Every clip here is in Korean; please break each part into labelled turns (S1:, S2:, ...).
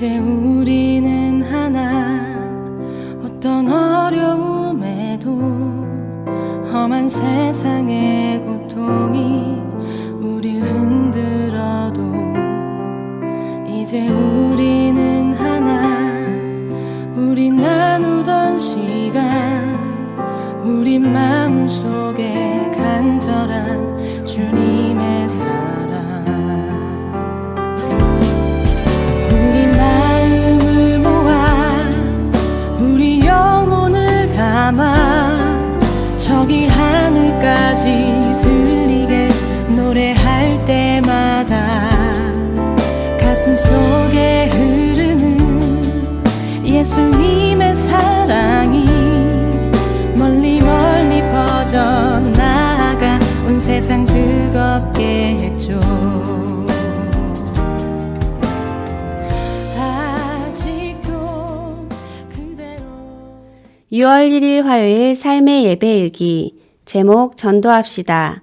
S1: 이제 우리는 하나. 어떤 어려움에도 험한 세상의 고통이 우릴 흔들어도 이제 우리는 하나. 우리 나누던 시간 우리 마음속에 간절한 주님 노래할 때마다 가슴 속에 흐르는 예수님의 사랑이 멀리 멀리 퍼져나가 온 세상 뜨겁게 했죠 아직도 그대로
S2: 6월 1일 화요일 삶의 예배 일기 제목 전도합시다.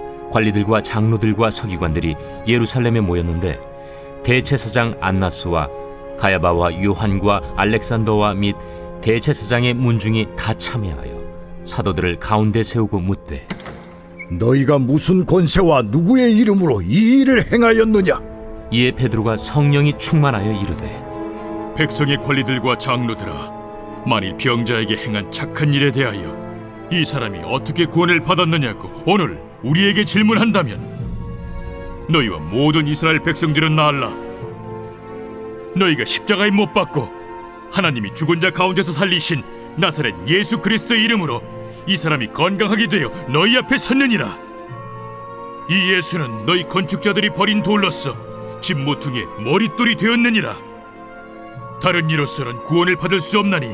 S3: 관리들과 장로들과 서기관들이 예루살렘에 모였는데 대제사장 안나스와 가야바와 요한과 알렉산더와 및 대제사장의 문중이 다 참여하여 사도들을 가운데 세우고 묻되
S4: 너희가 무슨 권세와 누구의 이름으로 이 일을 행하였느냐?
S3: 이에 베드로가 성령이 충만하여 이르되
S5: 백성의 관리들과 장로들아 만일 병자에게 행한 착한 일에 대하여 이 사람이 어떻게 구원을 받았느냐고 오늘 우리에게 질문한다면 너희와 모든 이스라엘 백성들은 나알라. 너희가 십자가에 못 박고 하나님이 죽은 자 가운데서 살리신 나사렛 예수 그리스도의 이름으로 이 사람이 건강하게 되어 너희 앞에 섰느니라. 이 예수는 너희 건축자들이 버린 돌로서 집 모퉁이의 머릿돌이 되었느니라. 다른 이로서는 구원을 받을 수 없나니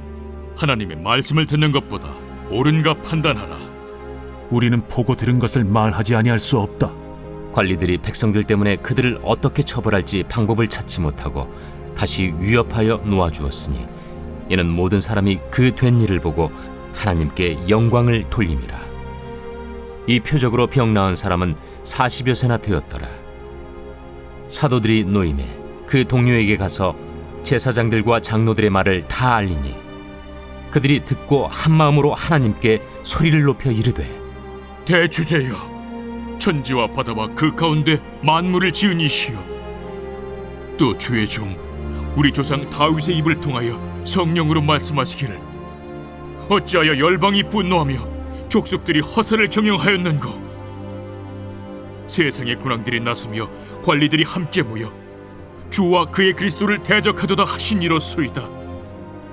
S5: 하나님의 말씀을 듣는 것보다 옳은가 판단하라.
S6: 우리는 보고 들은 것을 말하지 아니할 수 없다.
S3: 관리들이 백성들 때문에 그들을 어떻게 처벌할지 방법을 찾지 못하고 다시 위협하여 놓아주었으니 이는 모든 사람이 그 된 일을 보고 하나님께 영광을 돌림이라. 이 표적으로 병 나은 사람은 40여 세나 되었더라. 사도들이 노임에 그 동료에게 가서 제사장들과 장로들의 말을 다 알리니 그들이 듣고 한 마음으로 하나님께 소리를 높여 이르되
S5: 대주제여 천지와 바다와 그 가운데 만물을 지은 이시여 또 주의 종 우리 조상 다윗의 입을 통하여 성령으로 말씀하시기를 어찌하여 열방이 분노하며 족속들이 허사를 경영하였는고? 세상의 군왕들이 나서며 관리들이 함께 모여 주와 그의 그리스도를 대적하도다 하신 이로소이다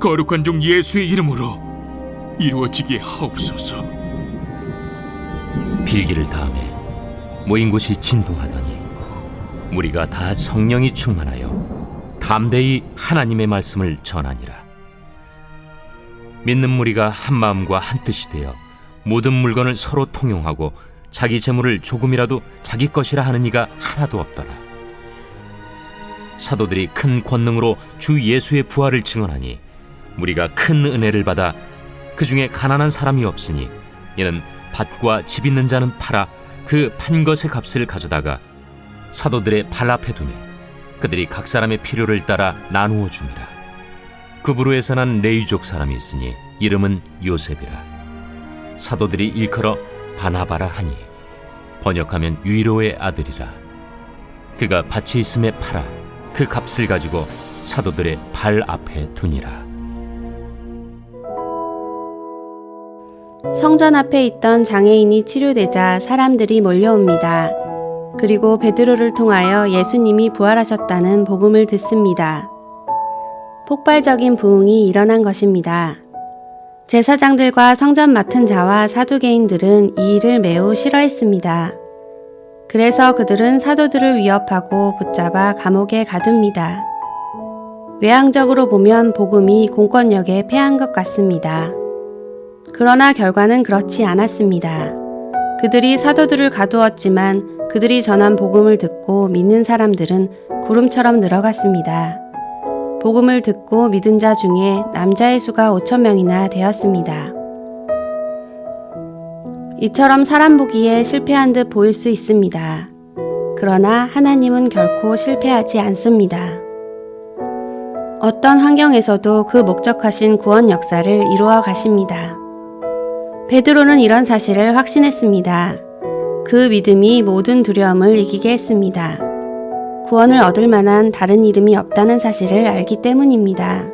S5: 거룩한 종 예수의 이름으로 이루어지게 하옵소서.
S3: 빌기를 다음에 모인 곳이 진동하더니 무리가 다 성령이 충만하여 담대히 하나님의 말씀을 전하니라. 믿는 무리가 한 마음과 한 뜻이 되어 모든 물건을 서로 통용하고 자기 재물을 조금이라도 자기 것이라 하는 이가 하나도 없더라. 사도들이 큰 권능으로 주 예수의 부활을 증언하니 무리가 큰 은혜를 받아 그 중에 가난한 사람이 없으니 이는 밭과 집 있는 자는 팔아 그 판 것의 값을 가져다가 사도들의 발 앞에 두매 그들이 각 사람의 필요를 따라 나누어 줍니다. 그 부루에서 난 레이족 사람이 있으니 이름은 요셉이라. 사도들이 일컬어 바나바라 하니 번역하면 위로의 아들이라. 그가 밭이 있음에 팔아 그 값을 가지고 사도들의 발 앞에 두니라.
S2: 성전 앞에 있던 장애인이 치료되자 사람들이 몰려옵니다. 그리고 베드로를 통하여 예수님이 부활하셨다는 복음을 듣습니다. 폭발적인 부흥이 일어난 것입니다. 제사장들과 성전 맡은 자와 사두개인들은 이 일을 매우 싫어했습니다. 그래서 그들은 사도들을 위협하고 붙잡아 감옥에 가둡니다. 외향적으로 보면 복음이 공권력에 패한 것 같습니다. 그러나 결과는 그렇지 않았습니다. 그들이 사도들을 가두었지만 그들이 전한 복음을 듣고 믿는 사람들은 구름처럼 늘어갔습니다. 복음을 듣고 믿은 자 중에 남자의 수가 5천 명이나 되었습니다. 이처럼 사람 보기에 실패한 듯 보일 수 있습니다. 그러나 하나님은 결코 실패하지 않습니다. 어떤 환경에서도 그 목적하신 구원 역사를 이루어 가십니다. 베드로는 이런 사실을 확신했습니다. 그 믿음이 모든 두려움을 이기게 했습니다. 구원을 얻을 만한 다른 이름이 없다는 사실을 알기 때문입니다.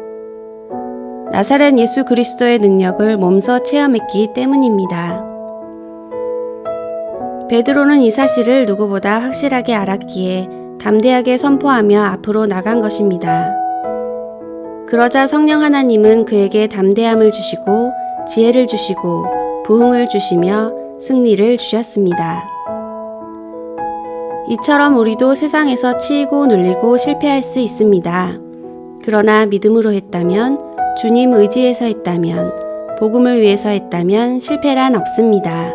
S2: 나사렛 예수 그리스도의 능력을 몸소 체험했기 때문입니다. 베드로는 이 사실을 누구보다 확실하게 알았기에 담대하게 선포하며 앞으로 나간 것입니다. 그러자 성령 하나님은 그에게 담대함을 주시고 지혜를 주시고 부흥을 주시며 승리를 주셨습니다. 이처럼 우리도 세상에서 치이고 눌리고 실패할 수 있습니다. 그러나 믿음으로 했다면, 주님 의지해서 했다면, 복음을 위해서 했다면 실패란 없습니다.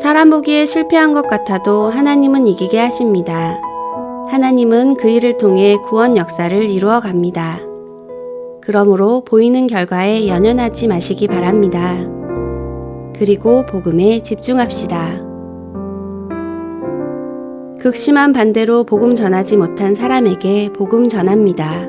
S2: 사람 보기에 실패한 것 같아도 하나님은 이기게 하십니다. 하나님은 그 일을 통해 구원 역사를 이루어 갑니다. 그러므로 보이는 결과에 연연하지 마시기 바랍니다. 그리고 복음에 집중합시다. 극심한 반대로 복음 전하지 못한 사람에게 복음 전합니다.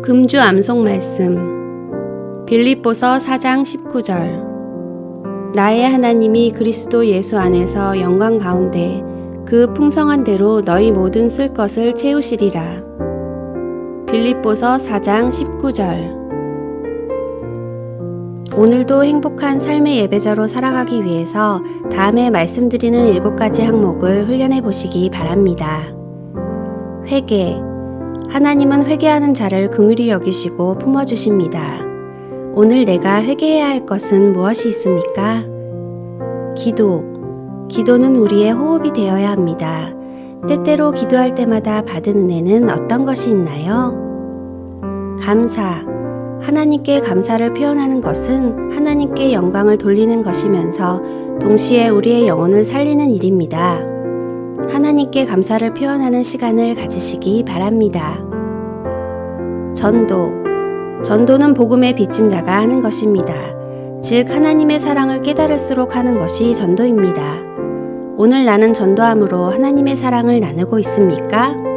S2: 금주 암송 말씀 빌립보서 4장 19절 나의 하나님이 그리스도 예수 안에서 영광 가운데 그 풍성한 대로 너희 모든 쓸 것을 채우시리라. 빌립보서 4장 19절 오늘도 행복한 삶의 예배자로 살아가기 위해서 다음에 말씀드리는 일곱 가지 항목을 훈련해 보시기 바랍니다. 회개. 하나님은 회개하는 자를 긍휼히 여기시고 품어 주십니다. 오늘 내가 회개해야 할 것은 무엇이 있습니까? 기도. 기도는 우리의 호흡이 되어야 합니다. 때때로 기도할 때마다 받은 은혜는 어떤 것이 있나요? 감사. 하나님께 감사를 표현하는 것은 하나님께 영광을 돌리는 것이면서 동시에 우리의 영혼을 살리는 일입니다. 하나님께 감사를 표현하는 시간을 가지시기 바랍니다. 전도. 전도는 복음에 비친 자가 하는 것입니다. 즉, 하나님의 사랑을 깨달을수록 하는 것이 전도입니다. 오늘 나는 전도함으로 하나님의 사랑을 나누고 있습니까?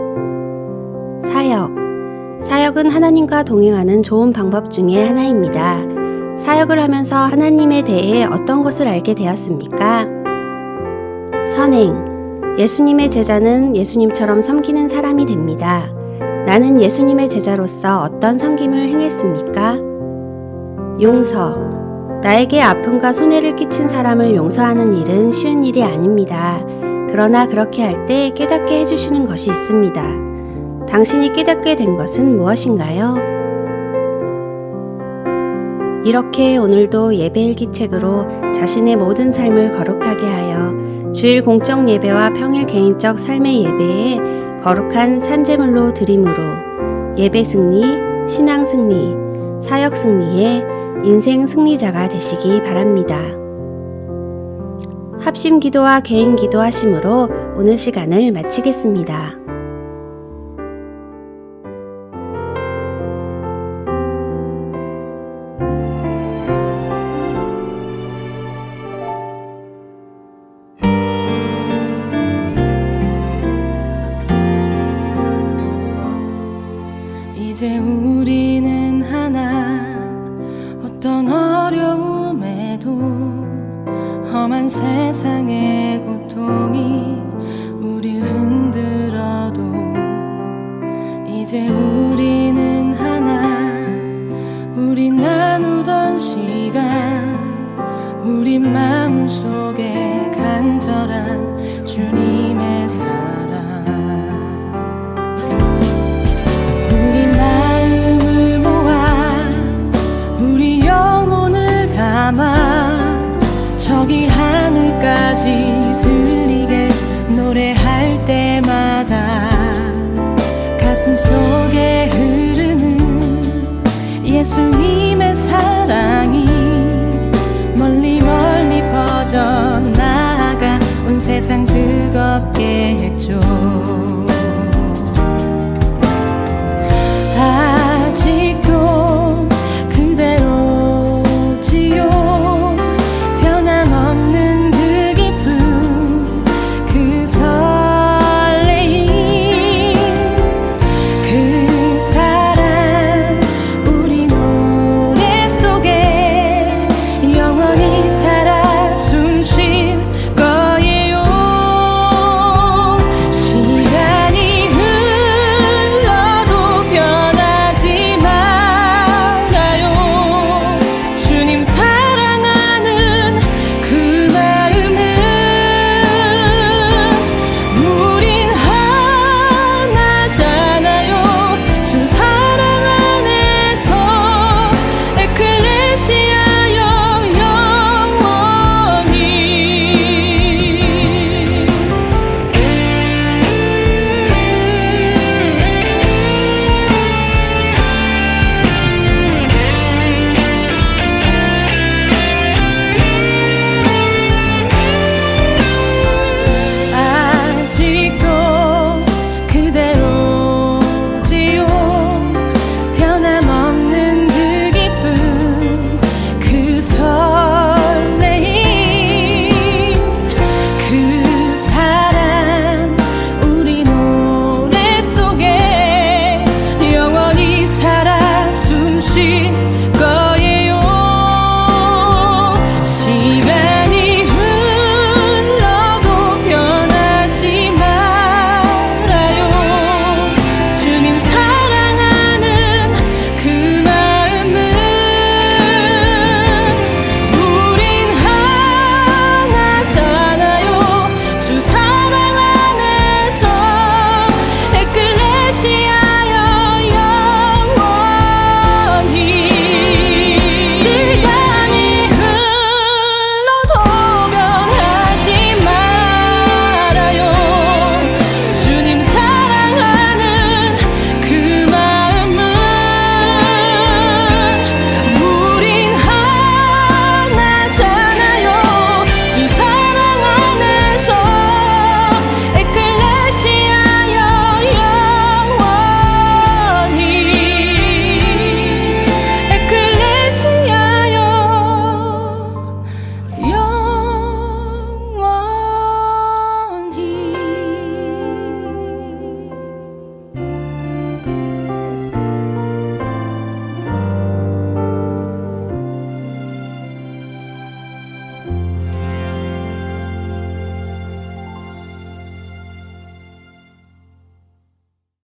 S2: 사역. 사역은 하나님과 동행하는 좋은 방법 중에 하나입니다. 사역을 하면서 하나님에 대해 어떤 것을 알게 되었습니까? 선행. 예수님의 제자는 예수님처럼 섬기는 사람이 됩니다. 나는 예수님의 제자로서 어떤 섬김을 행했습니까? 용서. 나에게 아픔과 손해를 끼친 사람을 용서하는 일은 쉬운 일이 아닙니다. 그러나 그렇게 할 때 깨닫게 해주시는 것이 있습니다. 당신이 깨닫게 된 것은 무엇인가요? 이렇게 오늘도 예배일기책으로 자신의 모든 삶을 거룩하게 하여 주일 공적 예배와 평일 개인적 삶의 예배에 거룩한 산제물로 드림으로 예배 승리, 신앙 승리, 사역 승리의 인생 승리자가 되시기 바랍니다. 합심 기도와 개인 기도 하심으로 오늘 시간을 마치겠습니다.
S1: 우리는 하나 우리 나누던 시간 우리 마음속에 간절한 주님의 사랑. 우리 마음을 모아 우리 영혼을 담아 저기 하늘까지 예수님의 사랑이 멀리 멀리 퍼져나가 온 세상 뜨겁게 했죠